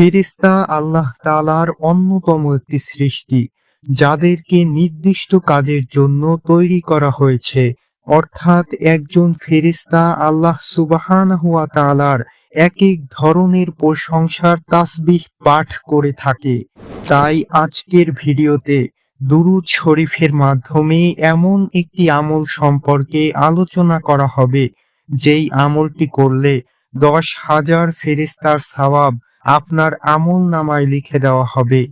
ফেরেশতা আল্লাহ তালার অন্যতম একটি সৃষ্টি, যাদেরকে নির্দিষ্ট কাজের জন্য তৈরি করা হয়েছে। অর্থাৎ একজন ফেরেশতা আল্লাহ সুবহানাহু হুয়া তালার এক এক ধরনের প্রশংসার তাসবিহ পাঠ করে থাকে। তাই আজকের ভিডিওতে দুরুদ শরীফের মাধ্যমে এমন একটি আমল সম্পর্কে আলোচনা করা হবে, যেই আমলটি করলে দশ হাজার ফেরেশতার সওয়াব আপনার আমল নামায় লিখে দেওয়া হবে।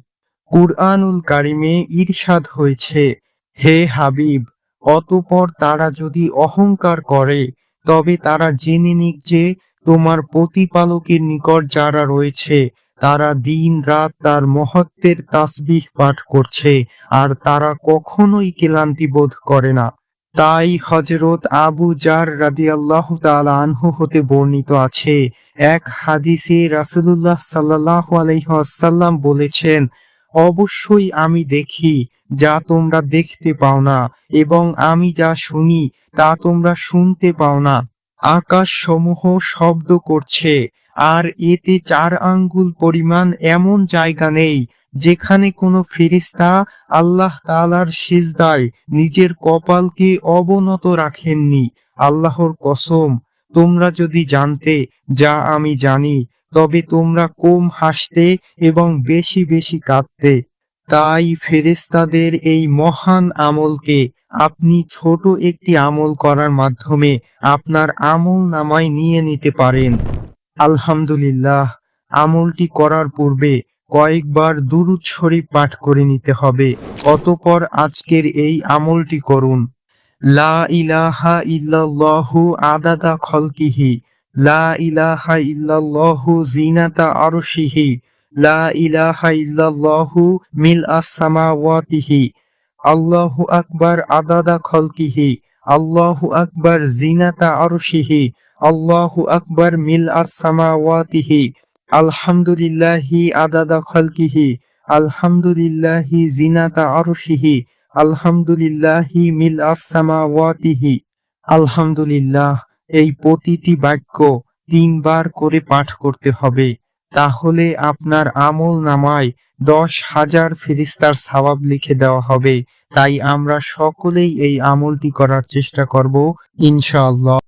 কুরআনুল কারিমে ইরশাদ হয়েছে, হে হাবিব, অতঃপর তারা যদি অহংকার করে, তবে তারা জেনে নিক যে তোমার প্রতিপালকের নিকট যারা রয়েছে, তারা দিন রাত তার মহত্বের তাসবিহ পাঠ করছে, আর তারা কখনোই ক্লান্তি বোধ করে না। তাই হজরত আবু জার রাদিয়াল্লাহু তাআলা আনহু হতে বর্ণিত আছে এক হাদিসে রাসূলুল্লাহ সাল্লাল্লাহু আলাইহি ওয়াসাল্লাম বলেছেন, অবশ্যই আমি দেখি যা তোমরা দেখতে পাও না এবং আমি যা শুনি তা তোমরা শুনতে পাও না। আকাশ সমূহ শব্দ করছে, আর এতে চার আঙ্গুল পরিমাণ এমন জায়গা নেই যেখানে কোনো ফেরেশতা আল্লাহ তালার সিজদায় নিজের কপালকে অবনত রাখেননি। আল্লাহর কসম তোমরা যদি জানতে, যা আমি জানি, তবে তোমরা কম হাসতে এবং বেশি বেশি কাঁদতে। তাই ফেরেস্তাদের এই মহান আমলকে আপনি ছোট একটি আমল করার মাধ্যমে আপনার আমল নামায় নিয়ে নিতে পারেন। আলহামদুলিল্লাহ, আমলটি করার পূর্বে কয়েকবার দুরুদ শরীফ পাঠ করে নিতে হবে। অতপর আজকের এই আমলটি করুন। লা ইলাহা ইল্লাল্লাহু আদাদা খলকিহি, লা ইলাহা ইল্লাল্লাহু জিনাতা আরশিহি, লা ইলাহা ইল্লাল্লাহু মিল আস-সামাওয়াতিহি আল্লাহু আকবার আদাদা খলকিহি, আল্লাহু আকবার জিনাতা আরশিহি, আল্লাহু আকবার মিল আস-সামাওয়াতিহি আলহামদুলিল্লাহি আদাদা খলকিহি, আলহামদুলিল্লাহি জিনাতা আরশিহি আলহামদুলিল্লাহি মিল আলহামদুলিল্লাহ, এই প্রতিটি বাক্য তিনবার করে পাঠ করতে হবে। তাহলে আপনার আমল নামায় দশ হাজার ফেরিস্তার সাবাব লিখে দেওয়া হবে। তাই আমরা সকলেই এই আমলটি করার চেষ্টা করব, ইনশাআল্লাহ।